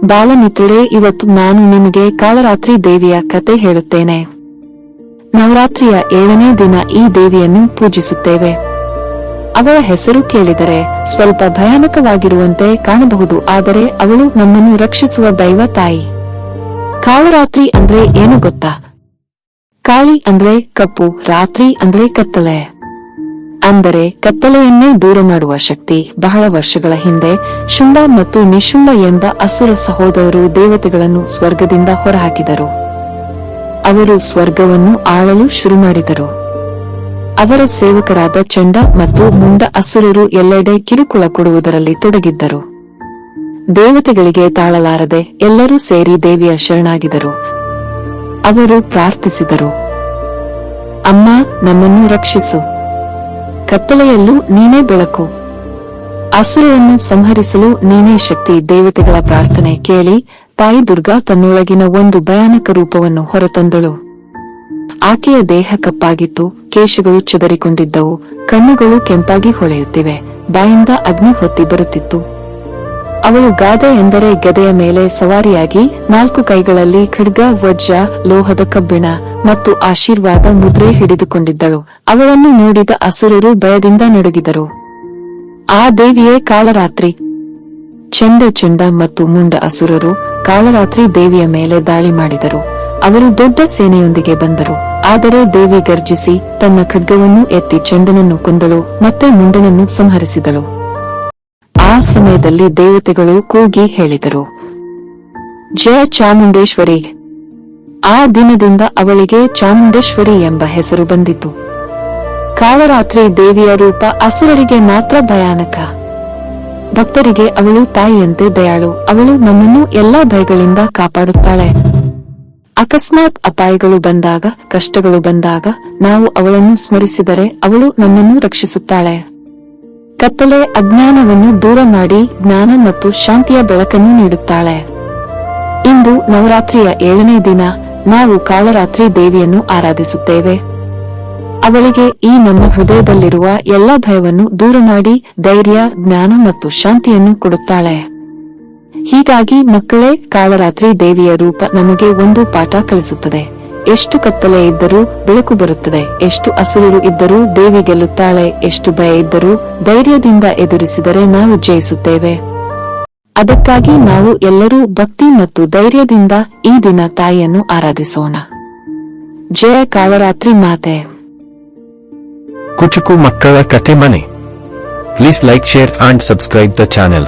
ಬಾಲಮಿತ್ರರೇ ಇವತ್ತು ನಾನು ನಿಮಗೆ ಕಾಳರಾತ್ರಿ ದೇವಿಯ ಕತೆ ಹೇಳುತ್ತೇನೆ. ನವರಾತ್ರಿಯ ಏಳನೇ ದಿನ ಈ ದೇವಿಯನ್ನು ಪೂಜಿಸುತ್ತೇವೆ. ಅವಳ ಹೆಸರು ಕೇಳಿದರೆ ಸ್ವಲ್ಪ ಭಯಾನಕವಾಗಿರುವಂತೆ ಕಾಣಬಹುದು, ಆದರೆ ಅವಳು ನಮ್ಮನ್ನು ರಕ್ಷಿಸುವ ದೈವ ತಾಯಿ. ಕಾಳರಾತ್ರಿ ಅಂದ್ರೆ ಏನು ಗೊತ್ತಾ? ಕಾಳಿ ಅಂದ್ರೆ ಕಪ್ಪು, ರಾತ್ರಿ ಅಂದ್ರೆ ಕತ್ತಲೆ. ಅಂದರೆ ಕತ್ತಲೆಯನ್ನೇ ದೂರ ಮಾಡುವ ಶಕ್ತಿ ಬಹಳ ವರ್ಷಗಳ ಹಿಂದೆ ಶುಂಭ ಮತ್ತು ನಿಶುಂಭ ಎಂಬ ಅಸುರ ಸಹೋದರರು ದೇವತೆಗಳನ್ನು ಸ್ವರ್ಗದಿಂದ ಹೊರಹಾಕಿದರು. ಅವರು ಸ್ವರ್ಗವನ್ನು ಆಳಲು ಶುರು ಮಾಡಿದರು. ಅವರ ಸೇವಕರಾದ ಚಂಡ ಮತ್ತು ಮುಂಡ ಅಸುರರು ಎಲ್ಲೆಡೆ ಕಿರುಕುಳ ಕೊಡುವುದರಲ್ಲಿ ತೊಡಗಿದ್ದರು. ದೇವತೆಗಳಿಗೆ ತಾಳಲಾರದೆ ಎಲ್ಲರೂ ಸೇರಿ ದೇವಿಯ ಶರಣಾಗಿದರು. ಅವರು ಪ್ರಾರ್ಥಿಸಿದರು. ಅಮ್ಮ, ನಮ್ಮನ್ನು ರಕ್ಷಿಸು. ಕತ್ತಲೆಯಲ್ಲೂ ನೀನೇ ಬೆಳಕು. ಅಸುರನ್ನು ಸಂಹರಿಸಲು ನೀನೇ ಶಕ್ತಿ, ದೇವತೆಗಳ ಪ್ರಾರ್ಥನೆ ಕೇಳಿ ತಾಯಿ ದುರ್ಗಾ ತನ್ನೊಳಗಿನ ಒಂದು ಭಯಾನಕ ರೂಪವನ್ನು ಹೊರತಂದಳು. ಆಕೆಯ ದೇಹ ಕಪ್ಪಾಗಿತ್ತು, ಕೇಶಗಳು ಚದರಿಕೊಂಡಿದ್ದವು, ಕಣ್ಣುಗಳು ಕೆಂಪಾಗಿ ಹೊಳೆಯುತ್ತಿವೆ, ಬಾಯಿಂದ ಅಗ್ನಿ ಹೊತ್ತಿ ಬರುತ್ತಿತ್ತು. ಅವಳು ಗಾದೆ ಎಂದರೆ ಗದೆಯ ಮೇಲೆ ಸವಾರಿಯಾಗಿ ನಾಲ್ಕು ಕೈಗಳಲ್ಲಿ ಖಡ್ಗ, ವಜ್ರ, ಲೋಹದ ಕಬ್ಬಿಣ ಮತ್ತು ಆಶೀರ್ವಾದ ಮುದ್ರೆ ಹಿಡಿದುಕೊಂಡಿದ್ದಳು. ಅವಳನ್ನು ನೋಡಿದ ಅಸುರರು ಭಯದಿಂದ ನಡುಗಿದರು. ಆ ದೇವಿಯೇ ಕಾಳರಾತ್ರಿ. ಚಂದ ಚಂಡ ಮತ್ತು ಮುಂಡ ಅಸುರರು ಕಾಳರಾತ್ರಿ ದೇವಿಯ ಮೇಲೆ ದಾಳಿ ಮಾಡಿದರು. ಅವರು ದೊಡ್ಡ ಸೇನೆಯೊಂದಿಗೆ ಬಂದರು. ಆದರೆ ದೇವಿ ಗರ್ಜಿಸಿ ತನ್ನ ಖಡ್ಗವನ್ನು ಎತ್ತಿ ಚಂಡನನ್ನು ಕೊಂದಳು ಮತ್ತೆ ಮುಂಡನನ್ನು ಸಂಹರಿಸಿದಳು. ಆ ಸಮಯದಲ್ಲಿ ದೇವತೆಗಳು ಕೂಗಿ ಹೇಳಿದರು, ಜಯ ಚಾಮುಂಡೇಶ್ವರಿ. ಆ ದಿನದಿಂದ ಅವಳಿಗೆ ಚಾಮುಂಡೇಶ್ವರಿ ಎಂಬ ಹೆಸರು ಬಂದಿತು. ಕಾಳರಾತ್ರಿ ದೇವಿಯ ರೂಪ ಅಸುರರಿಗೆ ಮಾತ್ರ ಭಯಾನಕ. ಭಕ್ತರಿಗೆ ಅವಳು ತಾಯಿಯಂತೆ ದಯಾಳು, ಅವಳು ನಮ್ಮನ್ನು ಎಲ್ಲಾ ಭಯಗಳಿಂದ ಕಾಪಾಡುತ್ತಾಳೆ. ಅಕಸ್ಮಾತ್ ಅಪಾಯಗಳು ಬಂದಾಗ, ಕಷ್ಟಗಳು ಬಂದಾಗ ನಾವು ಅವಳನ್ನು ಸ್ಮರಿಸಿದರೆ ಅವಳು ನಮ್ಮನ್ನು ರಕ್ಷಿಸುತ್ತಾಳೆ. ಕತ್ತಲೆ ಅಜ್ಞಾನವನ್ನು ದೂರ ಮಾಡಿ ಜ್ಞಾನ ಮತ್ತು ಶಾಂತಿಯ ಬೆಳಕನ್ನು ನೀಡುತ್ತಾಳೆ. ಇಂದು ನವರಾತ್ರಿಯ ಏಳನೇ ದಿನ ನಾವು ಕಾಳರಾತ್ರಿ ದೇವಿಯನ್ನು ಆರಾಧಿಸುತ್ತೇವೆ. ಅವಳಿಗೆ ಈ ನಮ್ಮ ಹೃದಯದಲ್ಲಿರುವ ಎಲ್ಲ ಭಯವನ್ನು ದೂರ ಮಾಡಿ ಧೈರ್ಯ, ಜ್ಞಾನ ಮತ್ತು ಶಾಂತಿಯನ್ನು ಕೊಡುತ್ತಾಳೆ. ಹೀಗಾಗಿ ಮಕ್ಕಳೇ, ಕಾಳರಾತ್ರಿ ದೇವಿಯ ರೂಪ ನಮಗೆ ಒಂದು ಪಾಠ ಕಲಿಸುತ್ತದೆ. ಎಷ್ಟು ಕತ್ತಲೆ ಇದ್ದರೂ ಬೆಳಕು ಬರುತ್ತದೆ, ಎಷ್ಟು ಅಸುರರು ಇದ್ದರೂ ದೇವಿ ಗೆಲ್ಲುತ್ತಾಳೆ, ಎಷ್ಟು ಭಯ ಇದ್ದರೂ ಧೈರ್ಯದಿಂದ ಎದುರಿಸಿದರೆ ನಾವು ಜಯಿಸುತ್ತೇವೆ. ಅದಕ್ಕಾಗಿ ನಾವು ಎಲ್ಲರೂ ಭಕ್ತಿ ಮತ್ತು ಧೈರ್ಯದಿಂದ ಈ ದಿನ ತಾಯಿಯನ್ನು ಆರಾಧಿಸೋಣ. ಜಯ ಕಾಳರಾತ್ರಿ ಮಾತೆ. ಕುಚುಕು ಮಕ್ಕಳ ಕತೆ ಮನೆ. Please like share and subscribe the channel